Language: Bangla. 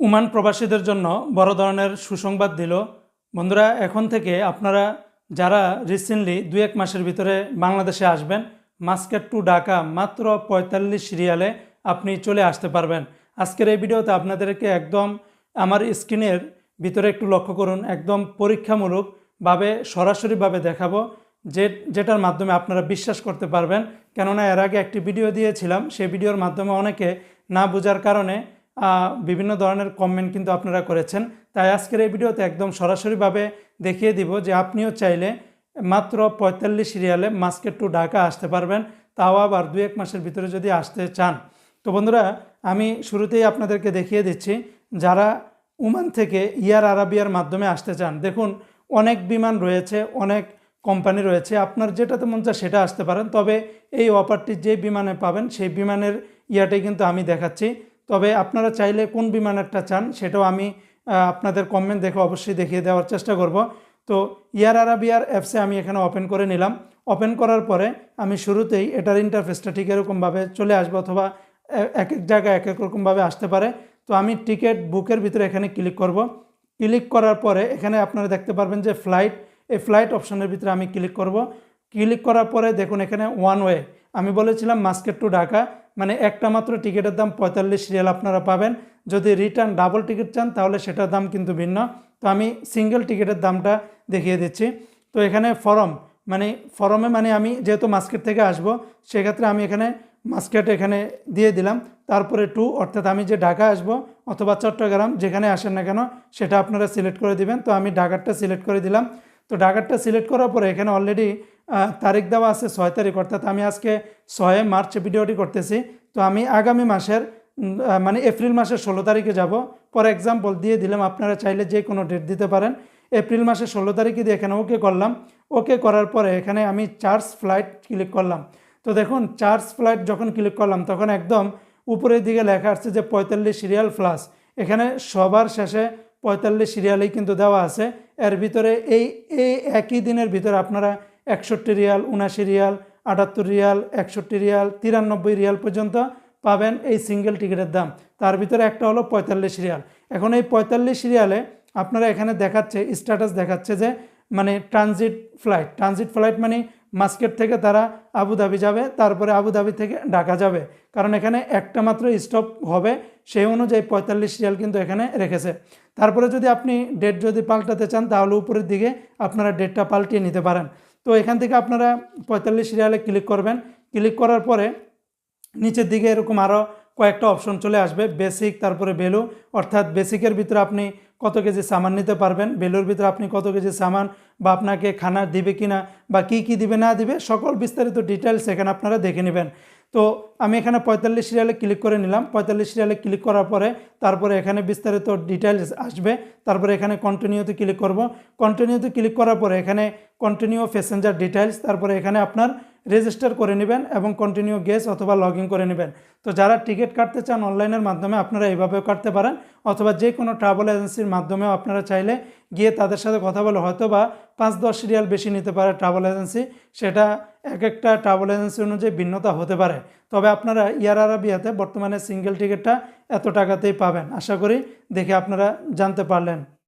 ওমান প্রবাসীদের জন্য বড় ধরনের সুসংবাদ দিল। বন্ধুরা, এখন থেকে আপনারা যারা রিসেন্টলি দু এক মাসের ভিতরে বাংলাদেশে আসবেন মাস্কেট টু ঢাকা মাত্র পঁয়তাল্লিশ রিয়ালে আপনি চলে আসতে পারবেন। আজকের এই ভিডিওতে আপনাদেরকে একদম আমার স্ক্রিনের ভিতরে একটু লক্ষ্য করুন, একদম পরীক্ষামূলকভাবে সরাসরিভাবে দেখাবো, যে, যেটার মাধ্যমে আপনারা বিশ্বাস করতে পারবেন। কেননা এর আগে একটি ভিডিও দিয়েছিলাম, সেই ভিডিওর মাধ্যমে অনেকে না বোঝার কারণে বিভিন্ন ধরনের কমেন্ট কিন্তু আপনারা করেছেন। তাই আজকের এই ভিডিওতে একদম সরাসরিভাবে দেখিয়ে দিব যে আপনিও চাইলে মাত্র পঁয়তাল্লিশ রিয়ালে মাস্কেট টু ঢাকা আসতে পারবেন, তাও আবার দু এক মাসের ভিতরে যদি আসতে চান। তো বন্ধুরা, আমি শুরুতেই আপনাদেরকে দেখিয়ে দিচ্ছি, যারা ওমান থেকে ইয়ার আরাবিয়ার মাধ্যমে আসতে চান, দেখুন অনেক বিমান রয়েছে, অনেক কোম্পানি রয়েছে, আপনার যেটাতে মন চায় সেটা আসতে পারেন, তবে এই অফারটি যে বিমানে পাবেন, সেই বিমানের ইয়াটাই কিন্তু আমি দেখাচ্ছি। তবে আপনারা চাইলে কোন বিমানেরটা চান সেটাও আমি আপনাদের কমেন্ট দেখে অবশ্যই দেখিয়ে দেওয়ার চেষ্টা করব। তো ইয়ার আরাবিয়ার অ্যাপসে আমি এখানে ওপেন করে নিলাম। ওপেন করার পরে আমি শুরুতেই এটার ইন্টারফেসটা ঠিক এরকমভাবে চলে আসব অথবা এক এক জায়গায় এক এক রকমভাবে আসতে পারে। তো আমি টিকিট বুকের ভিতরে এখানে ক্লিক করব। ক্লিক করার পরে এখানে আপনারা দেখতে পারবেন যে ফ্লাইট এই ফ্লাইট অপশনের ভিতরে আমি ক্লিক করব। ক্লিক করার পরে দেখুন এখানে ওয়ান ওয়ে আমি বলেছিলাম মাস্কেট টু ঢাকা মানে একটা মাত্র টিকিটের দাম পঁয়তাল্লিশ রিয়াল আপনারা পাবেন। যদি রিটার্ন ডাবল টিকিট চান, তাহলে সেটার দাম কিন্তু ভিন্ন। তো আমি সিঙ্গেল টিকিটের দামটা দেখিয়ে দিচ্ছি। তো এখানে ফরম মানে ফরমে মানে আমি যেহেতু মাস্কেট থেকে আসব, সেক্ষেত্রে আমি এখানে মাস্কেট এখানে দিয়ে দিলাম। তারপরে টু, অর্থাৎ আমি যে ঢাকা আসব অথবা চট্টগ্রাম, যেখানে আসেন না কেন, সেটা আপনারা সিলেক্ট করে দিবেন। তো আমি ঢাকারটা সিলেক্ট করে দিলাম। তো ঢাকারটা সিলেক্ট করার পরে এখানে অলরেডি তারিখ দেওয়া আছে ছয় তারিখ, অর্থাৎ আমি আজকে ছয় মার্চ ভিডিওটি করতেছি। তো আমি আগামী মাসের মানে এপ্রিল মাসের ষোলো তারিখে যাব। ফর এক্সাম্পল দিয়ে দিলাম, আপনারা চাইলে যে কোনো ডেট দিতে পারেন। এপ্রিল মাসের ষোলো তারিখে দিয়ে এখানে ওকে করলাম। ওকে করার পরে এখানে আমি চার্জ ফ্লাইট ক্লিক করলাম। তো দেখুন চার্জ ফ্লাইট যখন ক্লিক করলাম, তখন একদম উপরের দিকে লেখা আসছে যে পঁয়তাল্লিশ সিরিয়াল প্লাস এখানে সবার শেষে পঁয়তাল্লিশ সিরিয়ালেই কিন্তু দেওয়া আছে। এর ভিতরে এই এই একই দিনের ভিতরে আপনারা একষট্টি রিয়াল, উনাশি রিয়াল, আটাত্তর রিয়াল, একষট্টি রিয়াল, তিরানব্বই রিয়াল পর্যন্ত পাবেন এই সিঙ্গেল টিকিটের দাম। তার ভিতরে একটা হলো পঁয়তাল্লিশ রিয়াল। এখন এই পঁয়তাল্লিশ রিয়ালে আপনারা এখানে দেখাচ্ছে স্ট্যাটাস দেখাচ্ছে যে মানে ট্রানজিট ফ্লাইট ট্রানজিট ফ্লাইট মানে মাস্কেট থেকে তারা আবুধাবি যাবে, তারপরে আবুধাবি থেকে ঢাকা যাবে। কারণ এখানে একটা মাত্র স্টপ হবে, সেই অনুযায়ী পঁয়তাল্লিশ রিয়াল কিন্তু এখানে রেখেছে। তারপরে যদি আপনি ডেট যদি পাল্টাতে চান, তাহলে উপরের দিকে আপনারা ডেটটা পাল্টিয়ে নিতে পারেন। তো এখান থেকে আপনারা পঁয়তাল্লিশ রিয়ালে ক্লিক করবেন। ক্লিক করার পরে নিচের দিকে এরকম আরও কয়েকটা অপশন চলে আসবে বেসিক তারপরে বেলু অর্থাৎ বেসিকের ভিতরে আপনি কত কেজি সামান নিতে পারবেন বেলুর ভিতরে আপনি কত কেজি সামান বা আপনাকে খানা দিবে কি না বা কি কি দিবে না দিবে, সকল বিস্তারিত ডিটেলস এখানে আপনারা দেখে নেবেন। তো আমি এখানে পঁয়তাল্লিশ সিরিয়ালে ক্লিক করে নিলাম। পঁয়তাল্লিশ সিরিয়ালে ক্লিক করার পরে তারপরে এখানে বিস্তারিত ডিটেলস আসবে। তারপরে এখানে কন্টিনিউতে ক্লিক করব। কন্টিনিউতে ক্লিক করার পরে এখানে কন্টিনিউ প্যাসেঞ্জার ডিটেলস তারপরে এখানে আপনার রেজিস্টার করে নেবেন এবং কন্টিনিউ গেস অথবা লগ করে নেবেন। তো যারা টিকিট কাটতে চান অনলাইনের মাধ্যমে আপনারা এইভাবেও কাটতে পারেন, অথবা যে কোনো ট্রাভেল এজেন্সির মাধ্যমেও আপনারা চাইলে গিয়ে তাদের সাথে কথা বলে হয়তো বা পাঁচ দশ রিয়াল বেশি নিতে পারে ট্রাভেল এজেন্সি সেটা এক একটা ট্রাভেল এজেন্সি অনুযায়ী ভিন্নতা হতে পারে। তবে আপনারা ইয়ার আরাবিয়াতে বর্তমানে সিঙ্গেল টিকিটটা এত টাকাতেই পাবেন। আশা করি দেখে আপনারা জানতে পারলেন।